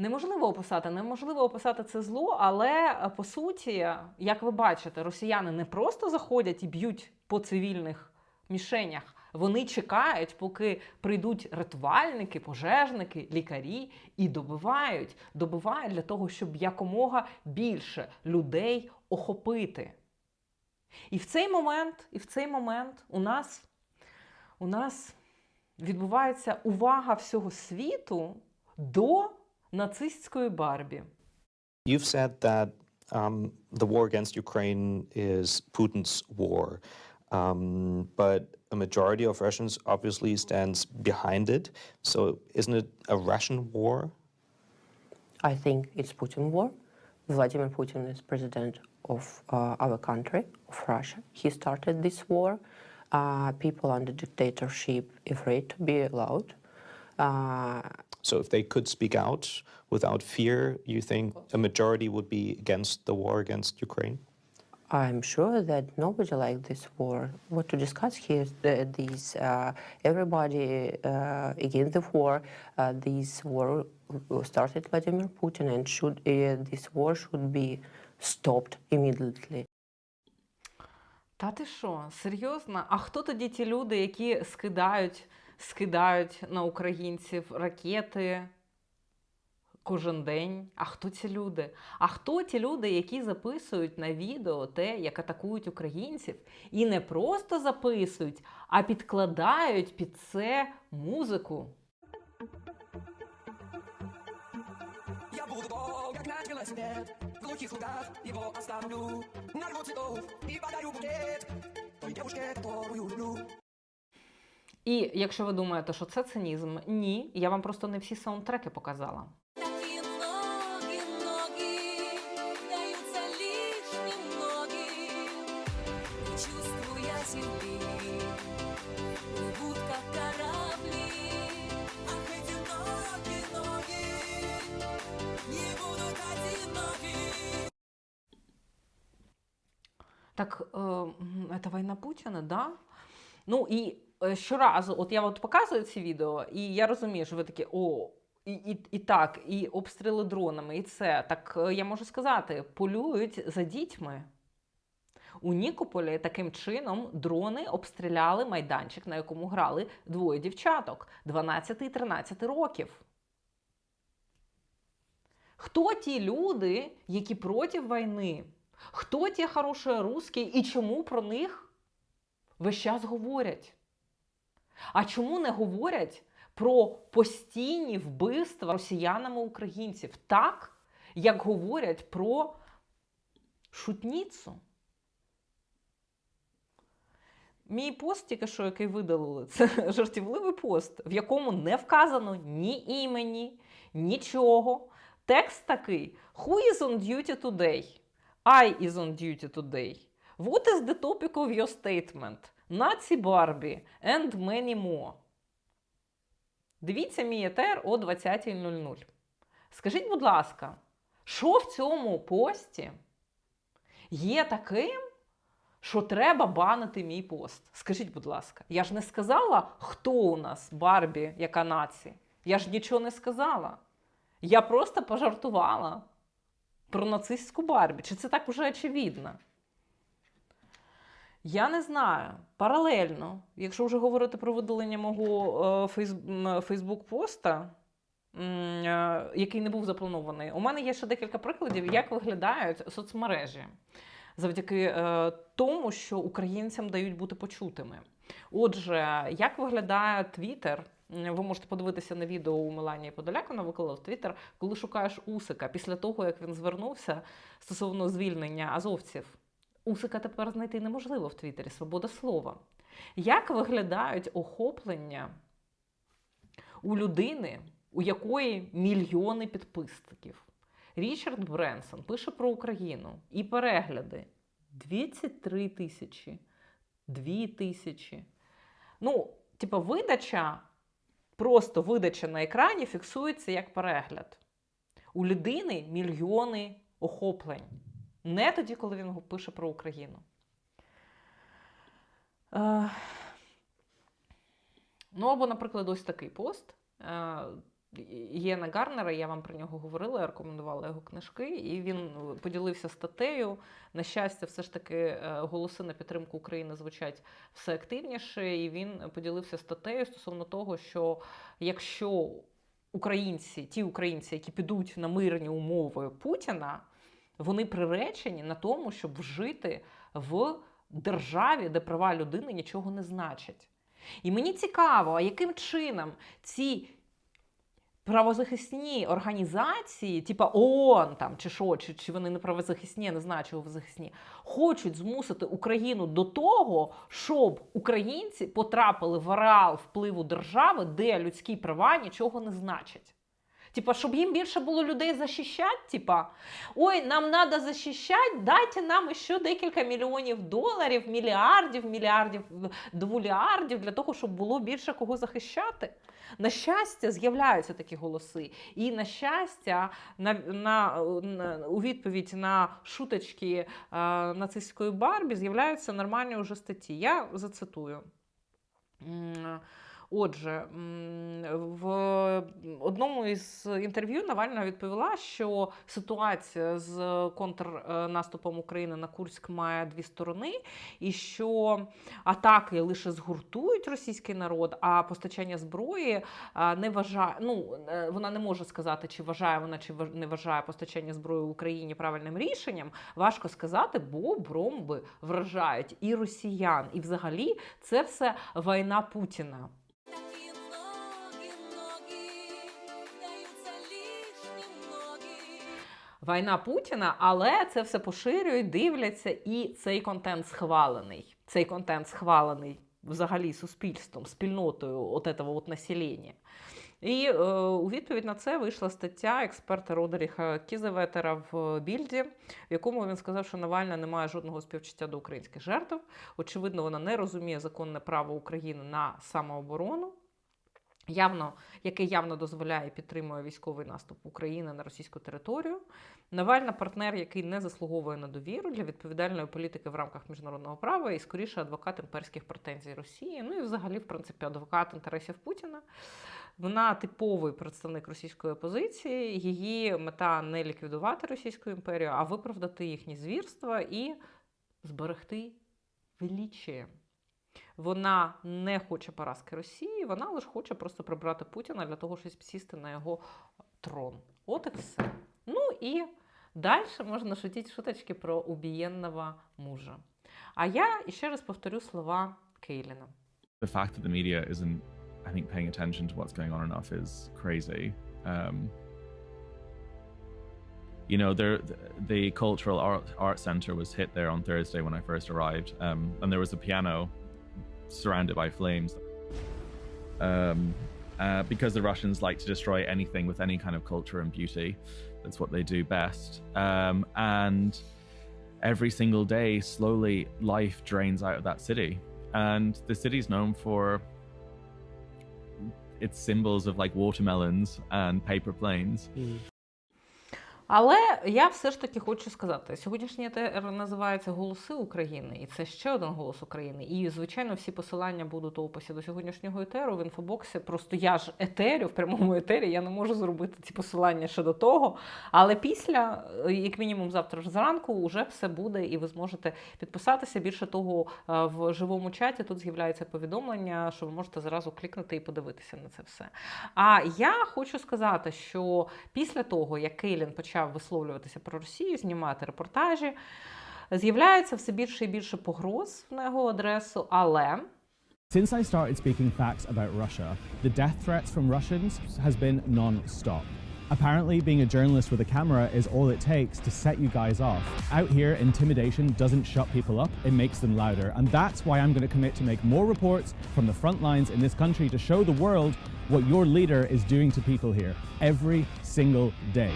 Неможливо описати, неможливо описати це зло, але е, по суті, як ви бачите, росіяни не просто заходять і б'ють по цивільних мішенях. Вони чекають, поки прийдуть рятувальники, пожежники, лікарі і добивають, добивають для того, щоб якомога більше людей охопити. І в цей момент, і в цей момент у нас, у нас відбувається увага всього світу до нацистської Барбі. You've said that um, the war against Ukraine is Putin's war, um, but a majority of Russians obviously stands behind it. So isn't it a Russian war? I think it's Putin war. Vladimir Putin is president of uh, our country, of Russia. He started this war. Uh, people under dictatorship afraid to be loud. Uh, So if they could speak out without fear, you think a majority would be against the war against Ukraine? I'm sure that nobody likes this war. What to discuss here is the, these uh, everybody uh, against the war. Uh, this war started Vladimir Putin, and should uh, this war should be stopped immediately. Та ти що, серйозно? А хто тоді ті люди, які скидають, скидають на українців ракети кожен день? А хто ці люди? А хто ті люди, які записують на відео те, як атакують українців, і не просто записують, а підкладають під це музику? Я буду Бог, глухих лугах его оставлю Нарву цветов и подарю букет Той девушке, которую люблю І якщо ви думаєте, що це цинізм, ні, я вам просто не всі саундтреки показала. Так, е, м, це війна Путіна, да? Ну і е, щоразу, от я от показую ці відео, і я розумію, що ви такі, о, і, і, і так, і обстріли дронами, і це. Так е, я можу сказати, полюють за дітьми. У Нікополі таким чином дрони обстріляли майданчик, на якому грали двоє дівчаток 12 і 13 років. Хто ті люди, які проти війни? Хто ті хороші русські і чому про них весь час говорять? А чому не говорять про постійні вбивства росіянами українців, так, як говорять про шутніцу? Мій пост, тільки що який видалили, це жартівливий пост, в якому не вказано ні імені, нічого. Текст такий: Who is on duty today? I is on duty today. What is the topic of your statement? Наці Барбі and many more. Дивіться мій етер о 20.00. Скажіть, будь ласка, що в цьому пості є таким, що треба банити мій пост? Скажіть, будь ласка, я ж не сказала, хто у нас Барбі, яка нація. Я ж нічого не сказала. Я просто пожартувала про нацистську Барбі. Чи це так вже очевидно? Я не знаю. Паралельно, якщо вже говорити про видалення мого е, Фейсбук-поста, е, який не був запланований, у мене є ще декілька прикладів, як виглядають соцмережі завдяки е, тому, що українцям дають бути почутими. Отже, як виглядає Твіттер? Ви можете подивитися на відео у Меланії Подоляк, вона виклала в Твіттер, коли шукаєш Усика після того, як він звернувся стосовно звільнення азовців. Усика тепер знайти неможливо в Твіттері, свобода слова. Як виглядають охоплення у людини, у якої мільйони підписників? Річард Бренсон пише про Україну і перегляди 23 тисячі, 2 тисячі. Ну, типа, видача, просто видача на екрані фіксується як перегляд. У людини мільйони охоплень. Не тоді, коли він пише про Україну. Е, Ну, або, наприклад, ось такий пост. Е, Єна Гарнера, я вам про нього говорила, я рекомендувала його книжки, і він е, поділився статтею. На щастя, все ж таки е, голоси на підтримку України звучать все активніше, і він поділився статтею стосовно того, що якщо українці, ті українці, які підуть на мирні умови Путіна, вони приречені на тому, щоб жити в державі, де права людини нічого не значать. І мені цікаво, а яким чином ці правозахисні організації, типа ООН там, чи що, чи, чи вони не правозахисні, я не знаю, чи правозахисні, хочуть змусити Україну до того, щоб українці потрапили в ареал впливу держави, де людські права нічого не значать. Типа, щоб їм більше було людей захищати, типа, ой, нам треба захищати, дайте нам ще декілька мільйонів доларів, мільярдів, мільярдів, дволіардів для того, щоб було більше кого захищати. На щастя, з'являються такі голоси. І на щастя, на, на, на, у відповідь на шуточки е, нацистської Барбі з'являються нормальні вже статті. Я зацитую. Отже, в одному із інтерв'ю Навальна відповіла, що ситуація з контрнаступом України на Курськ має дві сторони, і що атаки лише згуртують російський народ, а постачання зброї не вважає. Ну е, вона не може сказати, чи вважає вона, чи не вважає постачання зброї в Україні правильним рішенням. Важко сказати, бо бомби вражають і росіян, і взагалі це все війна Путіна. Війна Путіна, але це все поширюють, дивляться, і цей контент схвалений. Цей контент схвалений взагалі суспільством, спільнотою от этого от населення. І е, у відповідь на це вийшла стаття експерта Родеріха Кізеветера в Більді, в якому він сказав, що Навальна не має жодного співчуття до українських жертв. Очевидно, вона не розуміє законне право України на самооборону. Явно, яке явно дозволяє і підтримує військовий наступ України на російську територію. Навальна партнер, який не заслуговує на довіру для відповідальної політики в рамках міжнародного права і скоріше адвокат імперських претензій Росії. Ну і взагалі, в принципі, адвокат інтересів Путіна. Вона типовий представник російської опозиції. Її мета не ліквідувати Російську імперію, а виправдати їхні звірства і зберегти величіє. Вона не хоче поразки Росії, вона лише хоче просто прибрати Путіна для того, щоб сісти на його трон. От і все. Ну і далі можна шутити шуточки про убієнного мужа. А я ще раз повторю слова Кейліна. the fact that the media isn't, I think, paying attention to what's going on enough is crazy. Um, you know, there the cultural art, art center was hit there on Thursday when I first arrived, um, and there was a piano surrounded by flames. Um, uh, because the Russians like to destroy anything with any kind of culture and beauty. That's what they do best. Um, and every single day, slowly, life drains out of that city. And the city's known for its symbols of like watermelons and paper planes. Але я все ж таки хочу сказати: сьогоднішній етер називається Голоси України, і це ще один голос України. І, звичайно, всі посилання будуть у описі до сьогоднішнього етеру в інфобоксі. Просто я ж етерю в прямому етері, я не можу зробити ці посилання ще до того. Але після, е, як мінімум, завтра ж зранку, вже все буде, і ви зможете підписатися. Більше того, е, в живому чаті тут з'являється повідомлення, що ви можете зразу клікнути і подивитися на це все. А я хочу сказати, що після того, як Кейлін почав висловлюватися про Росію, знімати репортажі, з'являється все більше і більше погроз на його адресу, але Since I started speaking facts about Russia, the death threats from Russians has been non-stop. Apparently, being a journalist with a camera is all it takes to set you guys off. Out here, intimidation doesn't shut people up, it makes them louder. And that's why I'm going to commit to make more reports from the front lines in this country to show the world what your leader is doing to people here every single day.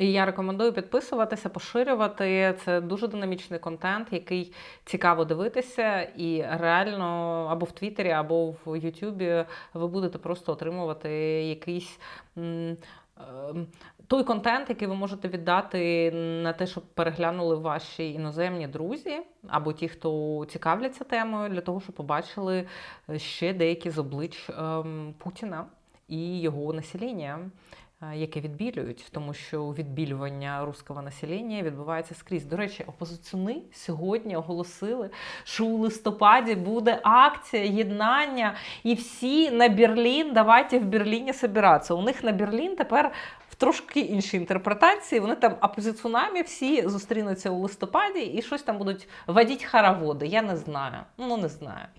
І я рекомендую підписуватися, поширювати. Це дуже динамічний контент, який цікаво дивитися, і реально або в Твіттері, або в Ютубі ви будете просто отримувати якийсь. ем, Той контент, який ви можете віддати на те, щоб переглянули ваші іноземні друзі, або ті, хто цікавляться темою, для того, щоб побачили ще деякі з облич ем, Путіна і його населення, е, яке відбілюють, тому що відбілювання руського населення відбувається скрізь. До речі, опозиціони сьогодні оголосили, що у листопаді буде акція єднання, і всі на Берлін. Давайте в Берліні собиратися. У них на Берлін тепер. Трошки іншій інтерпретації. Вони там опозиціонамі всі зустрінуться у листопаді і щось там будуть водіть хороводи. Я не знаю. Ну не знаю.